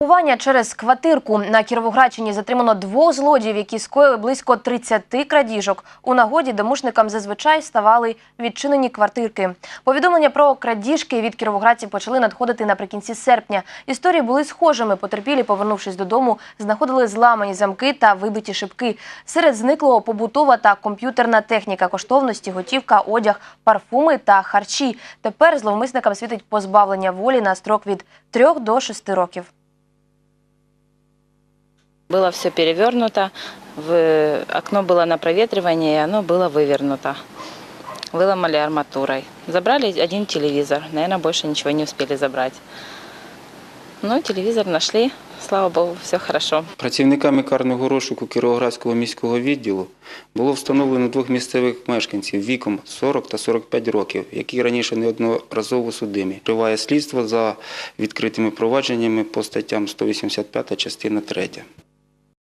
Пакування через квартирку на Кіровоградщині затримано двох злодіїв, які скоїли близько 30 крадіжок. У нагоді домушникам зазвичай ставали відчинені квартирки. Повідомлення про крадіжки від кіровоградців почали надходити наприкінці серпня. Історії були схожими. Потерпілі, повернувшись додому, знаходили зламані замки та вибиті шибки. Серед зниклого побутова та комп'ютерна техніка, коштовності, готівка, одяг, парфуми та харчі. Тепер зловмисникам світить позбавлення волі на строк від 3 до 6 років. Было все перевернуто, в окно было на проветривание, и оно было вывернуто. Выломали арматурой. Забрали один телевизор. Наверное, больше ничего не успели забрать. Но телевизор нашли. Слава богу, все хорошо. Працівниками карного розшуку Кіровоградського міського відділу було встановлено двох місцевих мешканців віком 40 та 45 років, які раніше неодноразово судимі. Триває слідство за відкритими провадженнями по статтям 185 частина 3.